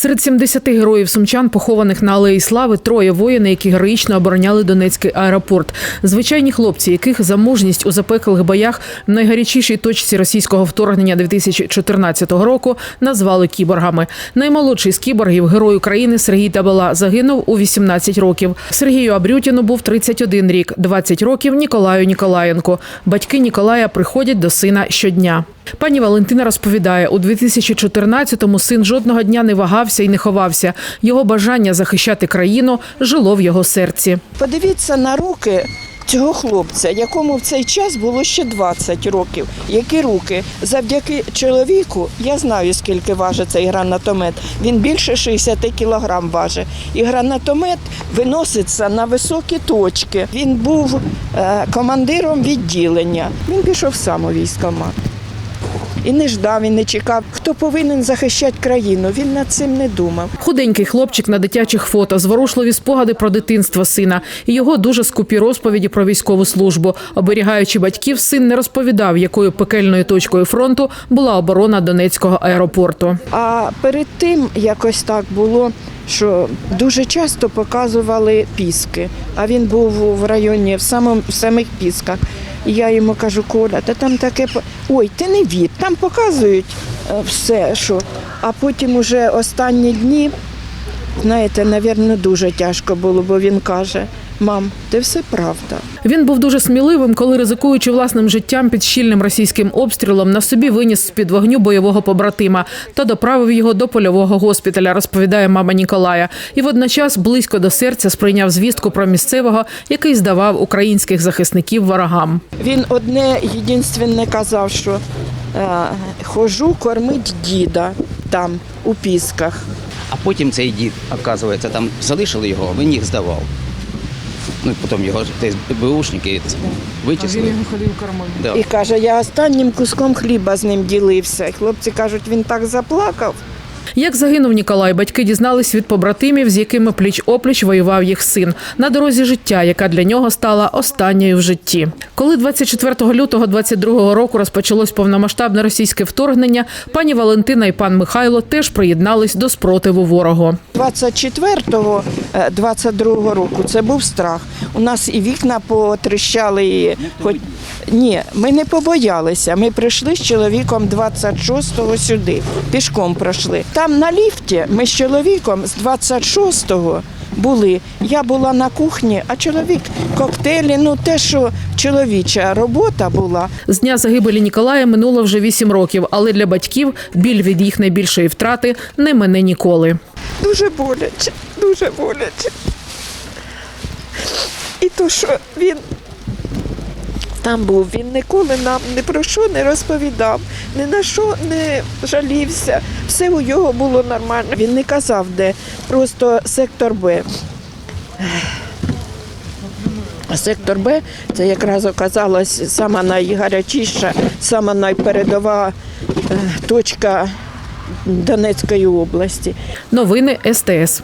Серед 70 героїв сумчан, похованих на алеї слави, троє воїни, які героїчно обороняли Донецький аеропорт. Звичайні хлопці, яких за мужність у запеклих боях в найгарячішій точці російського вторгнення 2014 року назвали кіборгами. Наймолодший з кіборгів, герой України Сергій Табала, загинув у 18 років. Сергію Абрютіну був 31 рік, 20 років Ніколаю Ніколаєнко. Батьки Ніколая приходять до сина щодня. Пані Валентина розповідає, у 2014-му син жодного дня не вагався і не ховався. Його бажання захищати країну жило в його серці. Подивіться на руки цього хлопця, якому в цей час було ще 20 років. Які руки? Завдяки чоловіку, я знаю, скільки важить цей гранатомет. Він більше 60 кілограм важить. І гранатомет виноситься на високі точки. Він був е, командиром відділення. Він пішов сам у військкомат. І не ждав, і не чекав. Хто повинен захищати країну? Він над цим не думав. Худенький хлопчик на дитячих фото, зворушливі спогади про дитинство сина і його дуже скупі розповіді про військову службу. Оберігаючи батьків, син не розповідав, якою пекельною точкою фронту була оборона Донецького аеропорту. А перед тим якось так було, що дуже часто показували піски. А він був в районі в самому в самих пісках. І я йому кажу, Коля, та там таке ой, ти не від, там показують е, все, що. А потім уже останні дні, знаєте, навірно, дуже тяжко було, бо він каже: мам, ти все правда. Він був дуже сміливим, коли, ризикуючи власним життям під щільним російським обстрілом, на собі виніс з під вогню бойового побратима та доправив його до польового госпіталя, розповідає мама Ніколая. І водночас близько до серця сприйняв звістку про місцевого, який здавав українських захисників ворогам. Він одне єдинственне казав, що е, хожу кормить діда там, у пісках. А потім цей дід, оказується, там залишили його, він їх здавав. Ну, потім його десь БУшники вичислили. ходив кормив. Да. І каже, я останнім куском хліба з ним ділився. Хлопці кажуть, він так заплакав. Як загинув Ніколай, батьки дізнались від побратимів, з якими пліч опліч воював їх син на дорозі життя, яка для нього стала останньою в житті. Коли 24 лютого 22 року розпочалось повномасштабне російське вторгнення, пані Валентина і пан Михайло теж приєднались до спротиву ворогу. 24-го, е, 22-го року це був страх. У нас і вікна потріщали. І... Хоч... Ні, ми не побоялися. Ми прийшли з чоловіком 26-го сюди, пішком пройшли. Там на ліфті ми з чоловіком з 26-го були. Я була на кухні, а чоловік коктейлі, ну те, що чоловіча робота була. З дня загибелі Ніколая минуло вже 8 років, але для батьків біль від їх найбільшої втрати не мине ніколи. Дуже боляче, дуже боляче. І то, що він там був, він ніколи нам ні про що не розповідав, ні на що не жалівся. Все у його було нормально. Він не казав, де, просто сектор Б. Сектор Б це якраз оказалась сама найгарячіша, сама найпередова е, точка Донецької області. Новини СТС.